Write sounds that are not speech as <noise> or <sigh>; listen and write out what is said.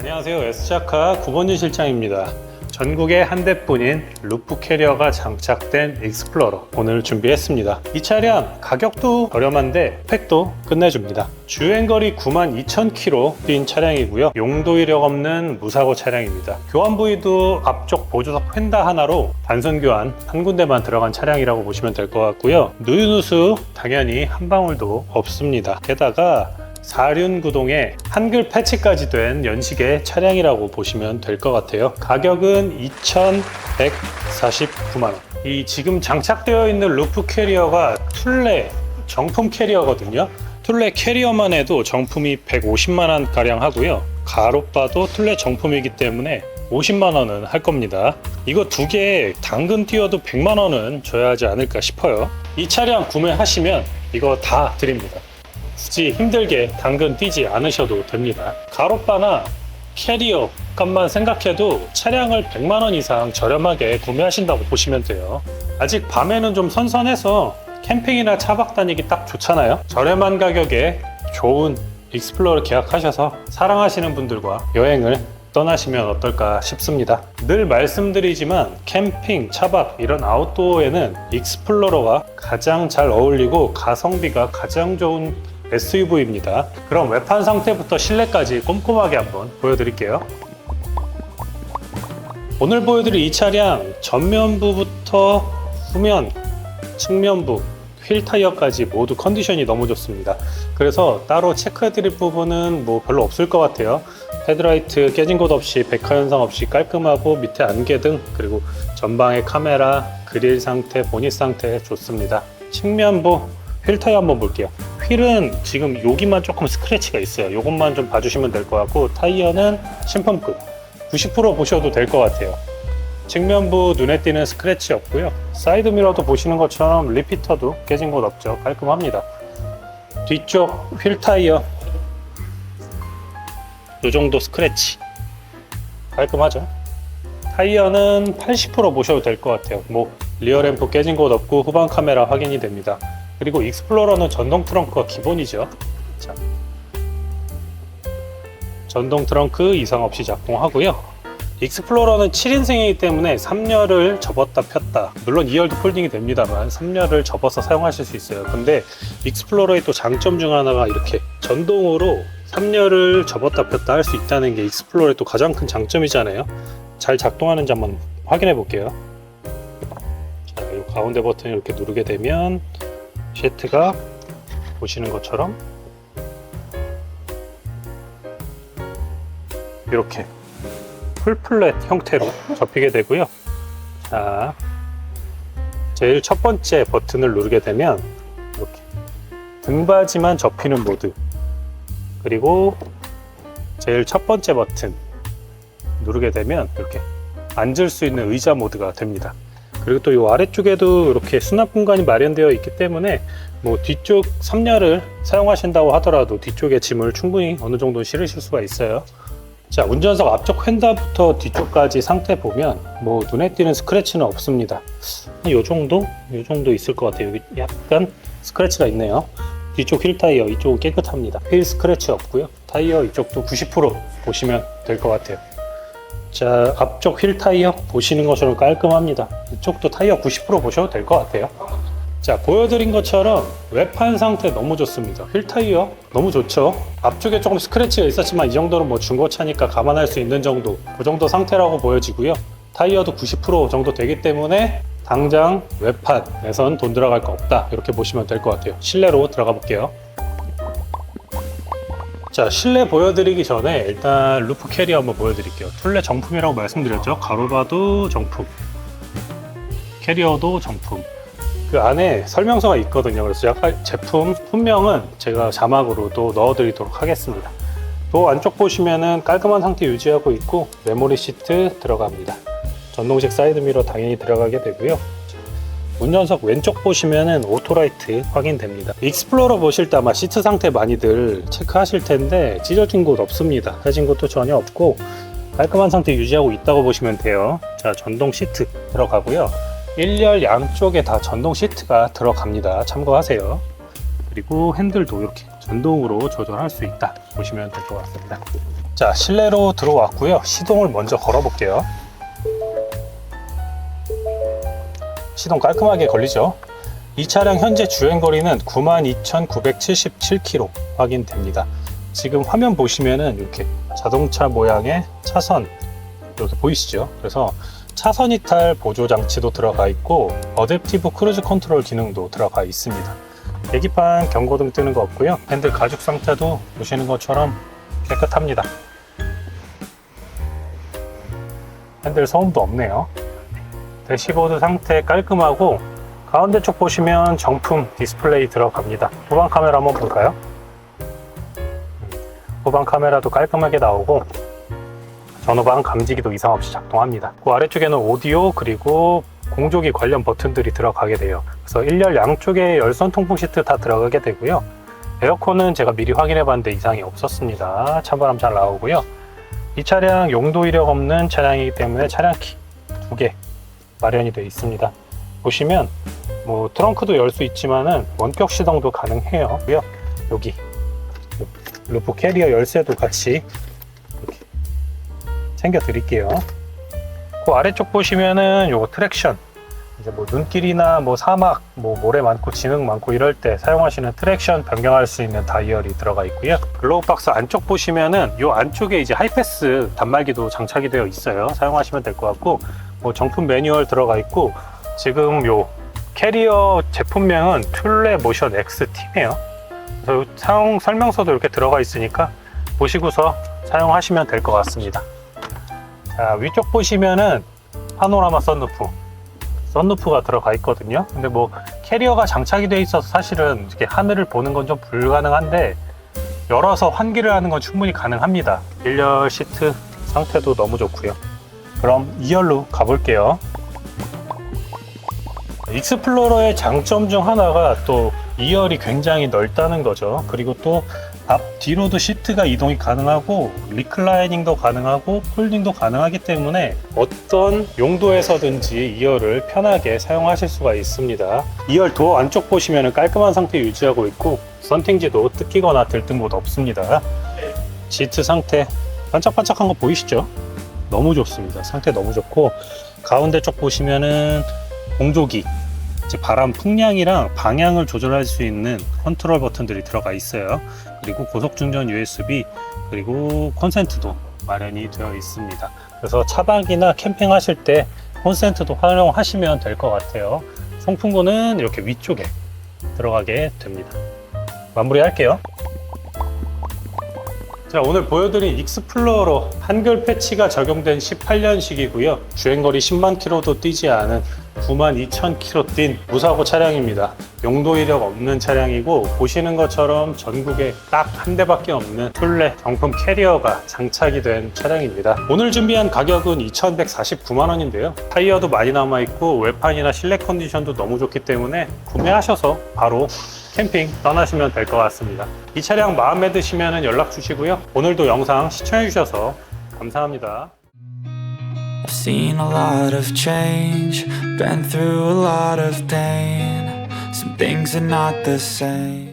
안녕하세요. S자카 9번지 실장입니다. 전국에 한 대뿐인 루프 캐리어가 장착된 익스플로러 오늘 준비했습니다. 이 차량 가격도 저렴한데 팩도 끝내줍니다. 주행거리 92,000km 뛴 차량이고요. 용도 이력 없는 무사고 차량입니다. 교환 부위도 앞쪽 보조석 펜다 하나로 단선 교환 한 군데만 들어간 차량이라고 보시면 될 것 같고요. 누유누수 당연히 한 방울도 없습니다. 게다가 사륜 구동에 한글 패치까지 된 연식의 차량이라고 보시면 될 것 같아요. 가격은 2,149만 원. 이 지금 장착되어 있는 루프 캐리어가 툴레 정품 캐리어거든요. 툴레 캐리어만 해도 정품이 150만 원 가량 하고요. 가로바도 툴레 정품이기 때문에 50만 원은 할 겁니다. 이거 두 개 당근 띄워도 100만 원은 줘야 하지 않을까 싶어요. 이 차량 구매하시면 이거 다 드립니다. 굳이 힘들게 당근 뛰지 않으셔도 됩니다. 가로바나 캐리어 값만 생각해도 차량을 100만 원 이상 저렴하게 구매하신다고 보시면 돼요. 아직 밤에는 좀 선선해서 캠핑이나 차박 다니기 딱 좋잖아요. 저렴한 가격에 좋은 익스플로러 계약하셔서 사랑하시는 분들과 여행을 떠나시면 어떨까 싶습니다. 늘 말씀드리지만 캠핑, 차박 이런 아웃도어에는 익스플로러가 가장 잘 어울리고 가성비가 가장 좋은 SUV입니다. 그럼 외판 상태부터 실내까지 꼼꼼하게 한번 보여드릴게요. 오늘 보여드릴 이 차량 전면부부터 후면, 측면부, 휠 타이어까지 모두 컨디션이 너무 좋습니다. 그래서 따로 체크해드릴 부분은 뭐 별로 없을 것 같아요. 헤드라이트 깨진 곳 없이 백화 현상 없이 깔끔하고 밑에 안개 등 그리고 전방의 카메라, 그릴 상태, 보닛 상태 좋습니다. 측면부 휠 타이어 한번 볼게요. 휠은 지금 여기만 조금 스크래치가 있어요. 이것만 좀 봐주시면 될 것 같고 타이어는 신품급 90% 보셔도 될 것 같아요. 측면부 눈에 띄는 스크래치 없고요. 사이드 미러도 보시는 것처럼 리피터도 깨진 곳 없죠. 깔끔합니다. 뒤쪽 휠 타이어 이 정도 스크래치 깔끔하죠. 타이어는 80% 보셔도 될 것 같아요. 뭐 리어 램프 깨진 곳 없고 후방 카메라 확인이 됩니다. 그리고 익스플로러는 전동 트렁크가 기본이죠. 자, 전동 트렁크 이상 없이 작동하고요. 익스플로러는 7인승이기 때문에 3열을 접었다 폈다 물론 2열도 폴딩이 됩니다만 3열을 접어서 사용하실 수 있어요 근데 익스플로러의 또 장점 중 하나가 이렇게 전동으로 3열을 접었다 폈다 할 수 있다는 게 익스플로러의 또 가장 큰 장점이잖아요 잘 작동하는지 한번 확인해 볼게요 자, 이 가운데 버튼을 이렇게 누르게 되면 시트가 보시는 것처럼 이렇게 풀플랫 형태로 <laughs> 접히게 되고요. 자, 제일 첫 번째 버튼을 누르게 되면 이렇게 등받이만 접히는 모드 그리고 제일 첫 번째 버튼 누르게 되면 이렇게 앉을 수 있는 의자 모드가 됩니다. 그리고 또 이 아래쪽에도 이렇게 수납 공간이 마련되어 있기 때문에 뭐 뒤쪽 3열을 사용하신다고 하더라도 뒤쪽에 짐을 충분히 어느 정도 실으실 수가 있어요. 자, 운전석 앞쪽 휀다부터 뒤쪽까지 상태 보면 뭐 눈에 띄는 스크래치는 없습니다. 이 정도? 이 정도 있을 것 같아요. 여기 약간 스크래치가 있네요. 뒤쪽 휠 타이어 이쪽은 깨끗합니다. 휠 스크래치 없고요. 타이어 이쪽도 90% 보시면 될 것 같아요. 자, 앞쪽 휠 타이어 보시는 것처럼 깔끔합니다. 이쪽도 타이어 90% 보셔도 될 것 같아요. 자, 보여드린 것처럼 외판 상태 너무 좋습니다. 휠 타이어 너무 좋죠. 앞쪽에 조금 스크래치가 있었지만 이 정도는 뭐 중고차니까 감안할 수 있는 정도, 그 정도 상태라고 보여지고요. 타이어도 90% 정도 되기 때문에 당장 외판에선 돈 들어갈 거 없다. 이렇게 보시면 될 것 같아요. 실내로 들어가 볼게요. 자, 실내 보여드리기 전에 일단 루프 캐리어 한번 보여드릴게요. 툴레 정품이라고 말씀드렸죠. 가로바도 정품, 캐리어도 정품. 그 안에 설명서가 있거든요. 그래서 약간 제품 품명은 제가 자막으로 또 넣어드리도록 하겠습니다. 또 안쪽 보시면은 깔끔한 상태 유지하고 있고 메모리 시트 들어갑니다. 전동식 사이드 미러 당연히 들어가게 되고요. 운전석 왼쪽 보시면은 오토라이트 확인됩니다. 익스플로러 보실 때 아마 시트 상태 많이들 체크하실 텐데 찢어진 곳 없습니다. 해진 곳도 전혀 없고 깔끔한 상태 유지하고 있다고 보시면 돼요. 자, 전동 시트 들어가고요. 1열 양쪽에 다 전동 시트가 들어갑니다. 참고하세요. 그리고 핸들도 이렇게 전동으로 조절할 수 있다 보시면 될 것 같습니다. 자 실내로 들어왔고요. 시동을 먼저 걸어볼게요. 시동 깔끔하게 걸리죠. 이 차량 현재 주행거리는 92,977km 확인됩니다. 지금 화면 보시면은 이렇게 자동차 모양의 차선 이렇게 보이시죠? 그래서 차선 이탈 보조 장치도 들어가 있고 어댑티브 크루즈 컨트롤 기능도 들어가 있습니다. 계기판 경고등 뜨는 거 없고요. 핸들 가죽 상태도 보시는 것처럼 깨끗합니다. 핸들 소음도 없네요. 대시보드 상태 깔끔하고 가운데 쪽 보시면 정품 디스플레이 들어갑니다. 후방 카메라 한번 볼까요? 후방 카메라도 깔끔하게 나오고 전후방 감지기도 이상 없이 작동합니다. 그 아래쪽에는 오디오 그리고 공조기 관련 버튼들이 들어가게 돼요. 그래서 1열 양쪽에 열선 통풍 시트 다 들어가게 되고요. 에어컨은 제가 미리 확인해 봤는데 이상이 없었습니다. 찬바람 잘 나오고요. 이 차량 용도 이력 없는 차량이기 때문에 차량 키 두 개 마련이 되어 있습니다. 보시면 뭐 트렁크도 열 수 있지만은 원격 시동도 가능해요. 여기 루프 캐리어 열쇠도 같이 챙겨 드릴게요. 그 아래쪽 보시면은 요거 트랙션 이제 뭐 눈길이나 뭐 사막 뭐 모래 많고 진흙 많고 이럴 때 사용하시는 트랙션 변경할 수 있는 다이얼이 들어가 있고요. 글로우 박스 안쪽 보시면은 요 안쪽에 이제 하이패스 단말기도 장착이 되어 있어요. 사용하시면 될 것 같고 뭐 정품 매뉴얼 들어가 있고 지금 요 캐리어 제품명은 툴레 모션 X T네요. 그래서 요 사용 설명서도 이렇게 들어가 있으니까 보시고서 사용하시면 될 것 같습니다. 자, 위쪽 보시면은 파노라마 썬루프, 썬루프가 들어가 있거든요. 근데 뭐 캐리어가 장착이 돼 있어서 사실은 이렇게 하늘을 보는 건 좀 불가능한데 열어서 환기를 하는 건 충분히 가능합니다. 1열 시트 상태도 너무 좋고요. 그럼 2열로 가볼게요. 익스플로러의 장점 중 하나가 또 2열이 굉장히 넓다는 거죠. 그리고 또 앞 뒤로도 시트가 이동이 가능하고 리클라이닝도 가능하고 폴딩도 가능하기 때문에 어떤 용도에서든지 2열을 편하게 사용하실 수가 있습니다. 2열 도어 안쪽 보시면 깔끔한 상태 유지하고 있고 선팅지도 뜯기거나 들뜬 곳 없습니다. 시트 상태 반짝반짝한 거 보이시죠? 너무 좋습니다. 상태 너무 좋고 가운데 쪽 보시면은 공조기 바람 풍량이랑 방향을 조절할 수 있는 컨트롤 버튼들이 들어가 있어요. 그리고 고속 충전 USB 그리고 콘센트도 마련이 되어 있습니다. 그래서 차박이나 캠핑 하실 때 콘센트도 활용하시면 될 것 같아요. 송풍구는 이렇게 위쪽에 들어가게 됩니다. 마무리할게요. 자 오늘 보여드린 익스플로러 한글 패치가 적용된 18년식이고요 주행거리 10만 킬로도 뛰지 않은 9만 2천 킬로 뛴 무사고 차량입니다 용도 이력 없는 차량이고 보시는 것처럼 전국에 딱 한 대밖에 없는 툴레 정품 캐리어가 장착이 된 차량입니다 오늘 준비한 가격은 2,149만 원인데요 타이어도 많이 남아있고 외판이나 실내 컨디션도 너무 좋기 때문에 구매하셔서 바로 캠핑 떠나시면 될 것 같습니다. 이 차량 마음에 드시면 연락 주시고요. 오늘도 영상 시청해 주셔서 감사합니다. I've seen a lot of change, been through a lot of pain. Some things are not the same.